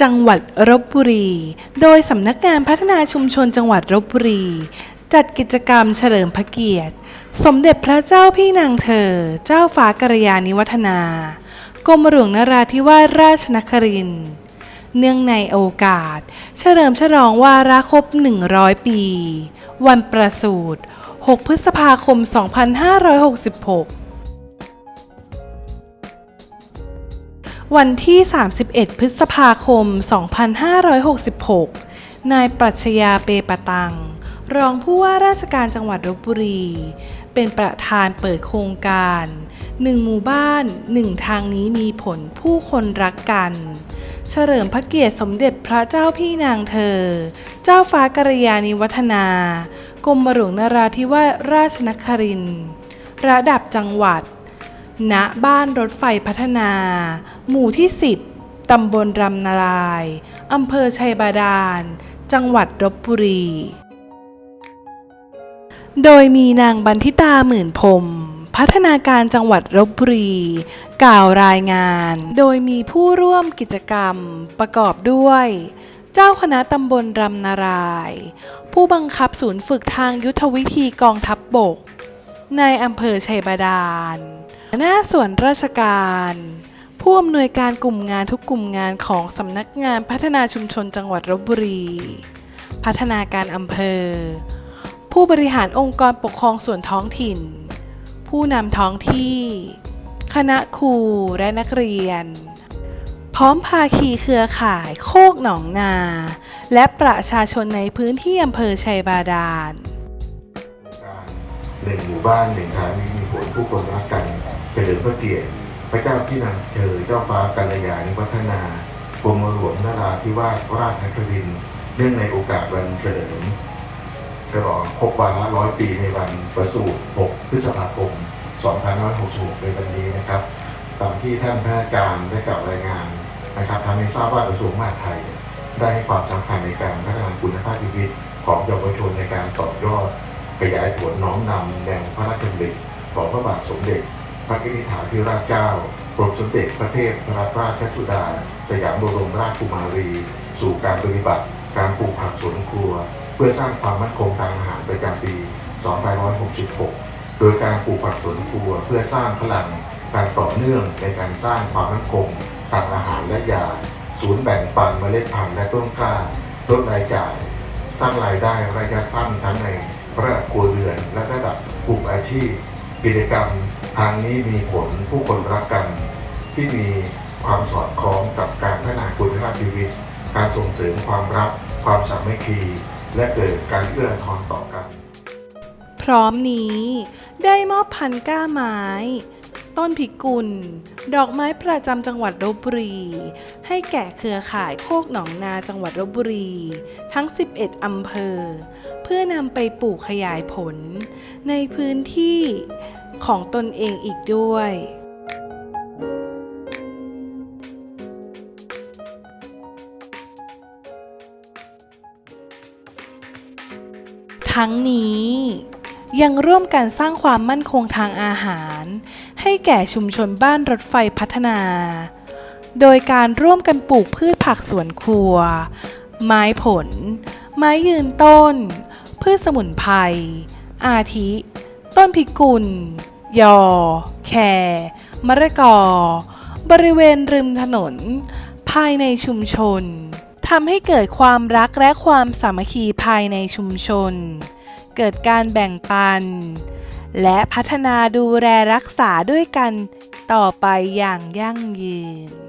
จังหวัดลบบุรี โดยสำนักงานพัฒนาชุมชนจังหวัดลบบุรี จัดกิจกรรมเฉลิมพระเกียรติ สมเด็จพระเจ้าพี่นางเธอ เจ้าฟ้ากรยาณิวัฒนากรมหลวงนราธิวาสราชนครินทร์เนื่องในโอกาส เฉลิมฉลองวาระครบ 100 ปี วันประสูติ 6 พฤษภาคม 2566 วันที่ 31 พฤษภาคม 2566 นายปรัชญาเปปตัง รองผู้ว่าราชการจังหวัดลบบุรี เป็นประธานเปิดโครงการหนึ่งหมู่บ้านหนึ่งทางนี้มีผลผู้คนรักกัน เฉลิมพระเกียรติสมเด็จพระเจ้าพี่นางเธอ เจ้าฟ้ากระยาณิวัฒนากรมหลวงนราธิวาสราชนครินทร์ระดับจังหวัด ณ บ้านรถไฟพัฒนา หมู่ที่ 10 ตำบลรำนารายอำเภอชัยบาดาล จังหวัดลบบุรี โดยมีนางบันทิตาหมื่นพรมพัฒนาการจังหวัดลบบุรี กล่าวรายงาน โดยมีผู้ร่วมกิจกรรมประกอบด้วย เจ้าคณะตำบลรำนาราย ผู้บังคับศูนย์ฝึกทางยุทธวิธีกองทัพบบก ในอำเภอชัยบาดาล หน้าส่วนราชการ ผู้อำนวยการกลุ่มงานทุกกลุ่มงานของสำนักงานพัฒนาชุมชนจังหวัดลบบุรี พัฒนาการอำเภอ ผู้บริหารองค์กรปกครองส่วนท้องถิ่น ผู้นำท้องที่ คณะครูและนักเรียน พร้อมภาคีเครือข่ายโคกหนองนา และประชาชนในพื้นที่อำเภอชัยบาดาลการหนึ่งหมู่บ้านหนึ่งทางนี้มีผลผู้คนรักกันเฉลิมพระเกียรติ ระเจ้าพี่นางเธอเจ้าฟ้ากัลยาณิวัฒนากรมหลวงนราธิวาสราชนครินทร์เนื่องในโอกาสวันเฉลิมฉลองครบวาระร้อยปีในวันประสูติ6พฤษภาคม 2566ในวันนี้นะครับ ตามที่ท่านพนักงานได้กล่าวรายงานนะครับทำให้ทราบว่ากระทรวงมหาดไทย ได้ให้ความสำคัญในการพัฒนาคุณภาพชีวิตของเยาวชนในการต่อยอดขยายผลน้อมนำแนวพระราชดำริของพระบาทสมเด็จ พระนิธิฐาธิราชเจ้ากรมสมเด็จพระเทพรัตนราชสุดา สยามบรมราชกุมารี สู่การปฏิบัติ การปลูกผักสวนครัว เพื่อสร้างความมั่นคงทางอาหารประจำปี 2566 โดยการปลูกผักสวนครัว เพื่อสร้างพลังการต่อเนื่องในการสร้างความมั่นคงทางอาหารและยา ศูนย์แบ่งปันเมล็ดพันธุ์และต้นกล้าลดรายจ่าย สร้างรายได้ระยะสั้นทั้งในระดับครัวเรือนและระดับกลุ่มอาชีพ กิจกรรมทางนี้มีผลผู้คนรักกันที่มีความสอดคล้องกับการพัฒนาคุณภาพชีวิต การส่งเสริมความรัก ความสามัคคี และเกิดการเอื้อทอนต่อกัน พร้อมนี้ได้มอบพันก้าไม้ ต้นพิกุล ดอกไม้ประจำจังหวัดลบบุรี ให้แก่เครือข่ายโคกหนองนาจังหวัดลบบุรี ทั้ง 11 อำเภอ เพื่อนำไปปลูกขยายผล ในพื้นที่ของตนเองอีกด้วยทั้งนี้ยังร่วมกันสร้างความมั่นคงทางอาหาร ให้แก่ชุมชนบ้านรถไฟพัฒนา โดยการร่วมกันปลูกพืชผักสวนครัว ไม้ผล ไม้ยืนต้น พืชสมุนไพร อาทิ ต้นพิกุล ยอ แค มะระกอ บริเวณริมถนน ภายในชุมชนทำให้เกิดความรักและความสามัคคีภายในชุมชน เกิดการแบ่งปัน และพัฒนาดูแลรักษาด้วยกันต่อไปอย่างยั่งยืน